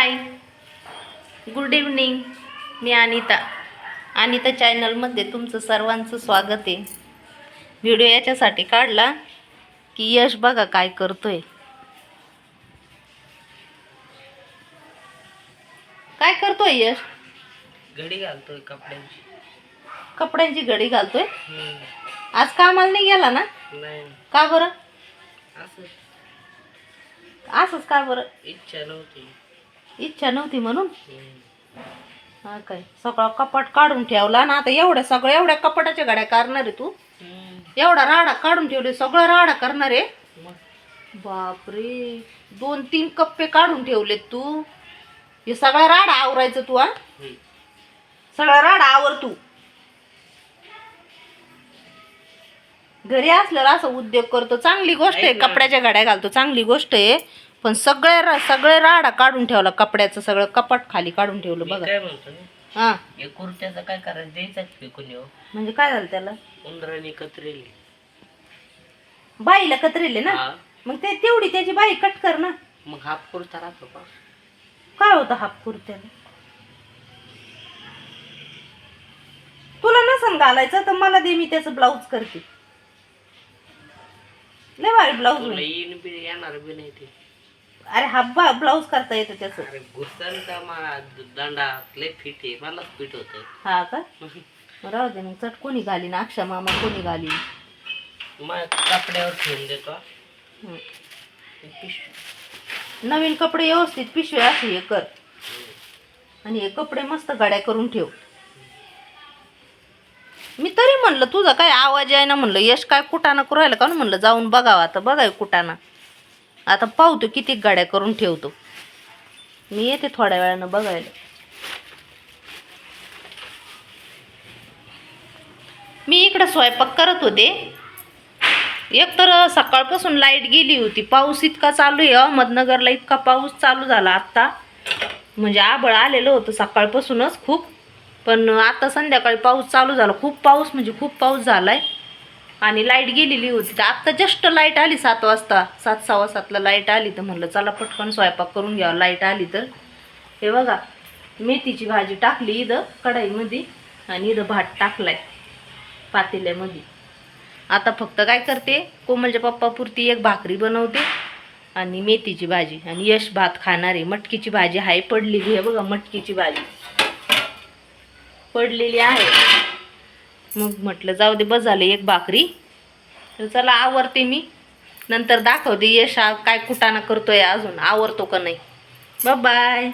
हाय good evening मी अनिता अनिता चॅनलमध्ये तुमचं सर्वांचं स्वागत आहे. व्हिडिओ याच्यासाठी काढला की यश बघा काय करतोय. काय करतोय यश? घडी घालतोय कपड्यांची. कपड्यांची घडी घालतोय? हम्म. आज कामाला नाही गेला ना? नाही. का बरं? असं असंच का बरं? इच्छा नव्हती. इच्छा नव्हती म्हणून. हा काय सगळा कपाट काढून ठेवला ना आता एवढ्या सगळ्या एवढ्या कपाटाच्या गाड्या करणार आहे तू. एवढा राडा काढून ठेवले सगळं राडा करणार आहे बापरे दोन तीन कप्पे काढून ठेवलेत तू हे सगळा राडा आवरायचं तू हा. सगळा राडा आवर तू घरी असल्यावर असं उद्योग करतो चांगली गोष्ट आहे. कपड्याच्या गाड्या घालतो चांगली गोष्ट आहे पण सगळे रा- सगळे राडा काढून ठेवला कपड्याचं सगळं कपाट खाली काढून ठेवलं मी बघा. काय म्हणतो हा. हे कुर्त्याचं काय करायचं द्यायचं फेकून येऊ? म्हणजे काय झालं त्याला? उंदराने कत्रेली. बाईला कतरेले ना? हा. मग ते तेवढी त्याची बाई कट कर ना. मग हाफ कुर्ता राहतो का? काय होतं हाफ कुर्त्याला? तुला नसन घालायचं तर मला दे मी त्याचं ब्लाऊज करते. लय भारी ब्लाऊज तुला येईन बी येणार बी नाही ते. अरे हा बा ब्लाऊज करता येतं त्याचं. अरे मला दांडा लय फिट आहे. मलाच फिट होत. हा का? मग राहू दे मग. चट कोणी घालीन? अक्षा मामा कोणी घालीन? मग कपड्यावर ठेवून देतो. हं. पिशवी. नवीन कपडे व्यवस्थित पिशव्या असे हे कर. आणि हे कपडे मस्त गाड्या करून ठेव. मी तरी म्हणलं तुझा काय आवाज आहे ना म्हणलं. यश काय कुटाणा करू राहिलं का? ना म्हणलं जाऊन बघावं आता. बघाय कुटाणा. आता पाहतो किती गाड्या करून ठेवतो. मी येते थोड्या वेळानं बघायला. मी इकडं स्वयंपाक करत होते. एकतर सकाळपासून लाइट गेली होती. पाऊस इतका चालू आहे अहमदनगरला इतका पाऊस चालू झाला आत्ता. म्हणजे आबळ आलेलं होतं सकाळपासूनच खूप. पण आता संध्याकाळी पाऊस चालू झाला. खूप पाऊस म्हणजे खूप पाऊस झाला आहे आणि लाइट गेलेली होती. तर आत्ता जस्ट लाइट आली सात वाजता. सात सव्वा सातला लाइट आली तर म्हणलं चला पटकन स्वयंपाक करून घ्यावं. लाइट आली तर. हे बघा मेथीची भाजी टाकली इथं कढाईमध्ये आणि इथं भात टाकलाय पातेल्यामध्ये. आता फक्त काय करते कोमलच्या पप्पापुरती एक भाकरी बनवते आणि मेथीची भाजी. आणि यश भात खाणार आहे. मटकीची भाजी आहे पडलेली आहे. बघा मटकीची भाजी पडलेली आहे. मग म्हटलं जाऊ दे बस झाले एक भाकरी. तर चला आवरते मी. नंतर दाखवते यशा काय कुटाणा करतोय अजून. आवरतो का नाही? बाय